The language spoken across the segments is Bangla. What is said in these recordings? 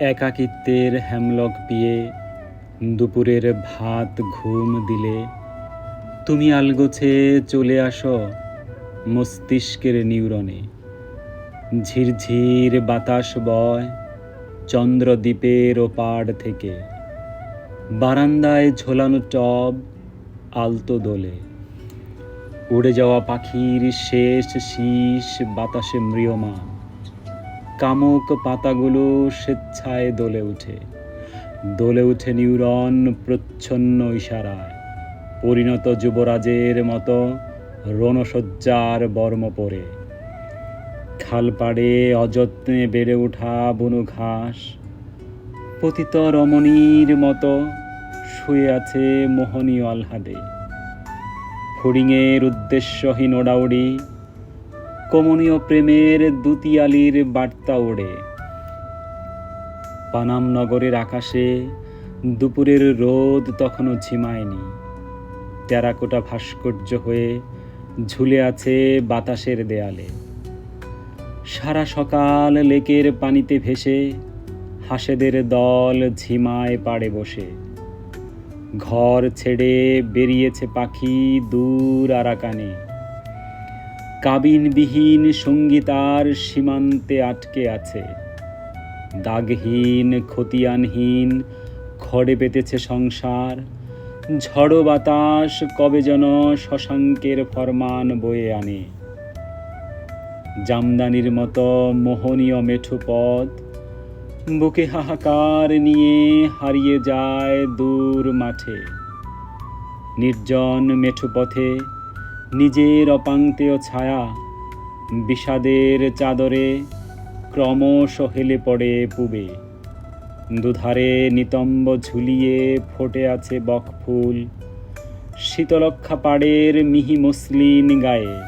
একাকিত্বের হ্যামলক পিয়ে দুপুরের ভাত ঘুম দিলে। তুমি আলগোছে চলে আসো মস্তিষ্কের নিউরনে। ঝিরঝির বাতাস বয় চন্দ্রদ্বীপের ওপার থেকে। বারান্দায় ঝোলানো টব আলতো দোলে। উড়ে যাওয়া পাখির শেষ শীষ বাতাসে ম্রিয়মান। কামুক পাতাগুলো স্বেচ্ছায় দোলে ওঠে দোলে উঠে নিউরন প্রচ্ছন্ন ইশারায়। পরিণত যুবরাজের মতো রণসজ্জার বর্ম পরে। খালপাড়ে অযত্নে বেড়ে ওঠা বুনো ঘাস। পতিত রমণীর মতো শুয়ে আছে মোহনীয় আহ্লাদে। ফড়িংয়ের উদ্দেশ্যহীন ওড়াউড়ি কমনীয় প্রেমের দুতিয়ালির বার্তা ওড়ে। পানাম নগরের আকাশে দুপুরের রোদ তখনও ঝিমায়নি। টেরাকোটা ভাস্কর্য হয়ে ঝুলে আছে বাতাসের দেয়ালে। সারা সকাল লেকের পানিতে ভেসে হাঁসেদের দল ঝিমায় পাড়ে বসে। ঘর ছেড়ে বেরিয়েছে পাখি দূর আরাকানে। কাবিনবিহীন সঙ্গীতার সীমান্তে আটকে আছে। দাগহীন, খতিয়ানহীন, খড়ে পেতেছে সংসার। ঝড়ো বাতাস কবে যেন শশাঙ্কের ফরমান বয়ে আনে। জামদানির মতো মোহনীয় মেঠো পথ, বুকে হাহাকার নিয়ে হারিয়ে যায় দূর মাঠে। নির্জন মেঠো পথে নিজের অপাঙ্ক্তেয় ছায়া বিষাদের চাদরে ক্রমশ হেলে পড়ে পুবে। দুধারে নিতম্ব ঝুলিয়ে ফোটে আছে বকফুল। শীতলক্ষা পাড়ের মিহি মসলিন গায়ে।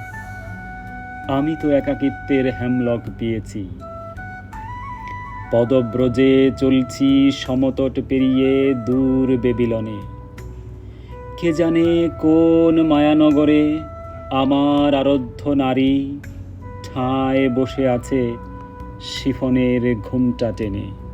আমি তো একাকিত্বের হ্যামলক পেয়েছি পদব্রজে চলছি সমতট পেরিয়ে দূর বেবিলনে। কে জানে কোন মায়ানগরে আমার আরাধ্য নারী ঠায় বসে আছে শিফনের ঘুমটা টেনে।